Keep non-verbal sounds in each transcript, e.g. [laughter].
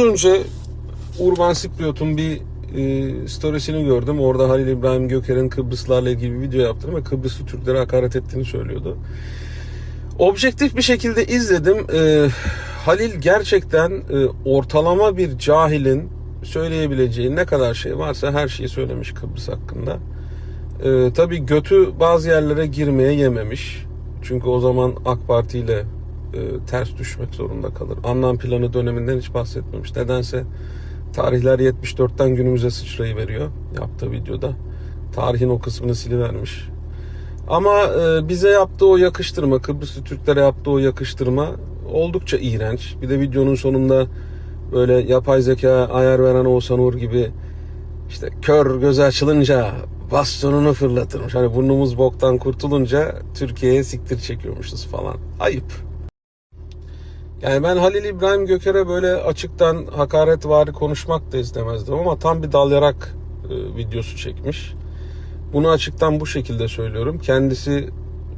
önce Urban Sipriot'un bir e, storiesini gördüm. Orada Halil İbrahim Göker'in Kıbrıslarla ilgili bir video yaptığını ve Kıbrıslı Türklere hakaret ettiğini söylüyordu. Objektif bir şekilde izledim. E, Halil gerçekten e, ortalama bir cahilin söyleyebileceği ne kadar şey varsa her şeyi söylemiş Kıbrıs hakkında. E, tabii götü bazı yerlere girmeye yememiş. Çünkü o zaman AK Parti ile e, ters düşmek zorunda kalır. Anlam planı döneminden hiç bahsetmemiş. Nedense tarihler 74'ten günümüze sıçrayı veriyor yaptığı videoda. Tarihin o kısmını silivermiş. Ama e, bize yaptığı o yakıştırma, Kıbrıslı Türklere yaptığı o yakıştırma oldukça iğrenç. Bir de videonun sonunda böyle yapay zeka ayar veren Oğuzhan Uğur gibi işte kör göz açılınca bastonunu fırlatırmış. Hani burnumuz boktan kurtulunca Türkiye'ye siktir çekiyormuşuz falan. Ayıp. Yani ben Halil İbrahim Göker'e böyle açıktan hakaretvari konuşmak da istemezdim ama tam bir dal yarak e, videosu çekmiş. Bunu açıktan bu şekilde söylüyorum. Kendisi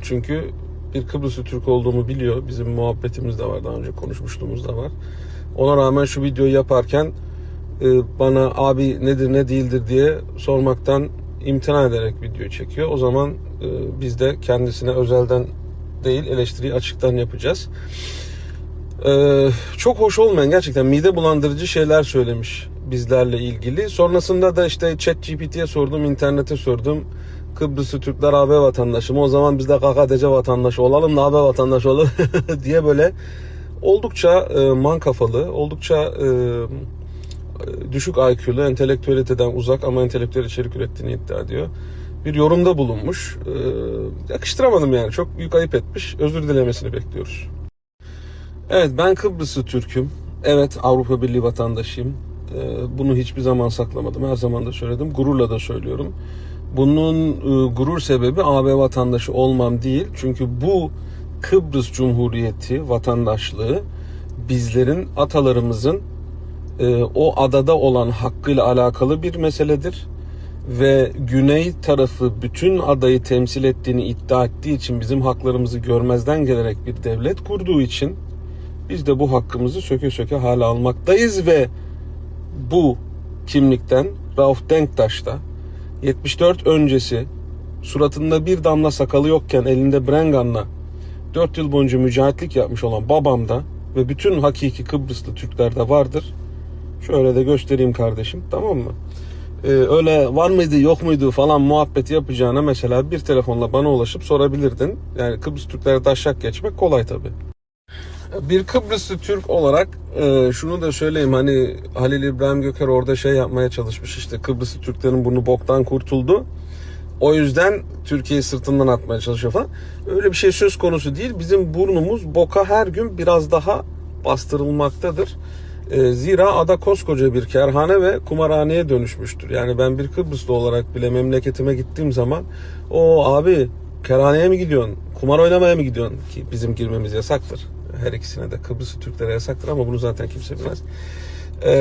çünkü bir Kıbrıslı Türk olduğumu biliyor. Bizim muhabbetimiz de var daha önce konuşmuşluğumuz da var. Ona rağmen şu videoyu yaparken e, bana abi nedir ne değildir diye sormaktan imtina ederek video çekiyor. O zaman e, biz de kendisine özelden değil eleştiriyi açıktan yapacağız. Ee, çok hoş olmayan gerçekten mide bulandırıcı şeyler söylemiş bizlerle ilgili. Sonrasında da işte chat GPT'ye sordum, internete sordum. Kıbrıslı Türkler AB vatandaşı mı? O zaman biz de KKTC vatandaşı olalım da AB vatandaşı olalım [laughs] diye böyle oldukça e, man kafalı, oldukça e, düşük IQ'lu, entelektüeliteden uzak ama entelektüel içerik ürettiğini iddia ediyor. Bir yorumda bulunmuş. E, yakıştıramadım yani. Çok büyük ayıp etmiş. Özür dilemesini bekliyoruz. Evet ben Kıbrıslı Türk'üm. Evet Avrupa Birliği vatandaşıyım. Ee, Bunu hiçbir zaman saklamadım. Her zaman da söyledim. Gururla da söylüyorum. Bunun e, gurur sebebi AB vatandaşı olmam değil. Çünkü bu Kıbrıs Cumhuriyeti vatandaşlığı bizlerin atalarımızın e, o adada olan hakkıyla alakalı bir meseledir. Ve güney tarafı bütün adayı temsil ettiğini iddia ettiği için bizim haklarımızı görmezden gelerek bir devlet kurduğu için biz de bu hakkımızı söke söke hala almaktayız ve bu kimlikten Rauf Denktaş da 74 öncesi suratında bir damla sakalı yokken elinde Brengan'la 4 yıl boyunca mücahitlik yapmış olan babam da ve bütün hakiki Kıbrıslı Türklerde vardır. Şöyle de göstereyim kardeşim tamam mı? Ee, öyle var mıydı yok muydu falan muhabbeti yapacağına mesela bir telefonla bana ulaşıp sorabilirdin. Yani Kıbrıs Türklere taşak geçmek kolay tabii. Bir Kıbrıslı Türk olarak e, şunu da söyleyeyim hani Halil İbrahim Göker orada şey yapmaya çalışmış işte Kıbrıslı Türklerin bunu boktan kurtuldu. O yüzden Türkiye'yi sırtından atmaya çalışıyor falan. Öyle bir şey söz konusu değil. Bizim burnumuz boka her gün biraz daha bastırılmaktadır. E, zira ada koskoca bir kerhane ve kumarhaneye dönüşmüştür. Yani ben bir Kıbrıslı olarak bile memleketime gittiğim zaman o abi kerhaneye mi gidiyorsun? Kumar oynamaya mı gidiyorsun? Ki bizim girmemiz yasaktır. Her ikisine de Kıbrıslı Türklere yasaktır ama bunu zaten kimse bilmez. Ee,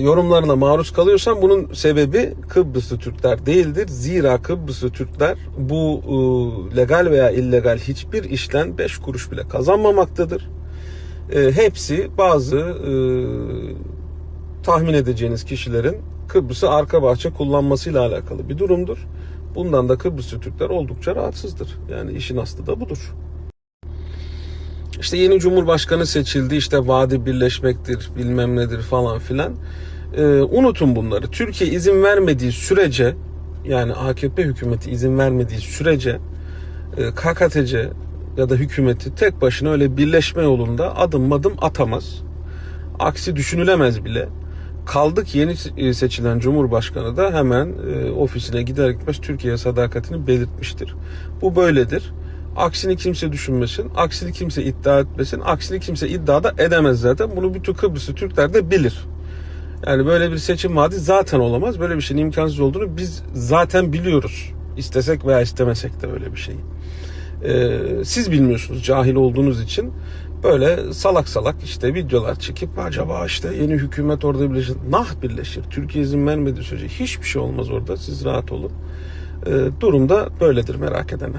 yorumlarına maruz kalıyorsan bunun sebebi Kıbrıslı Türkler değildir. Zira Kıbrıslı Türkler bu e, legal veya illegal hiçbir işten 5 kuruş bile kazanmamaktadır. E, hepsi bazı e, tahmin edeceğiniz kişilerin Kıbrıs'ı arka bahçe kullanmasıyla alakalı bir durumdur. Bundan da Kıbrıslı Türkler oldukça rahatsızdır. Yani işin aslı da budur. İşte yeni cumhurbaşkanı seçildi. İşte vadi birleşmektir, bilmem nedir falan filan. Ee, unutun bunları. Türkiye izin vermediği sürece yani AKP hükümeti izin vermediği sürece e, KKTC ya da hükümeti tek başına öyle birleşme yolunda adım adım atamaz. Aksi düşünülemez bile. Kaldık yeni e, seçilen Cumhurbaşkanı da hemen e, ofisine gider gitmez Türkiye'ye sadakatini belirtmiştir. Bu böyledir. Aksini kimse düşünmesin. Aksini kimse iddia etmesin. Aksini kimse iddia da edemez zaten. Bunu bütün Kıbrıslı Türkler de bilir. Yani böyle bir seçim vaadi zaten olamaz. Böyle bir şeyin imkansız olduğunu biz zaten biliyoruz. İstesek veya istemesek de öyle bir şeyi. Ee, siz bilmiyorsunuz cahil olduğunuz için böyle salak salak işte videolar çekip acaba işte yeni hükümet orada birleşir. Nah birleşir. Türkiye izin vermediği sürece hiçbir şey olmaz orada. Siz rahat olun. Ee, durum da böyledir merak edene.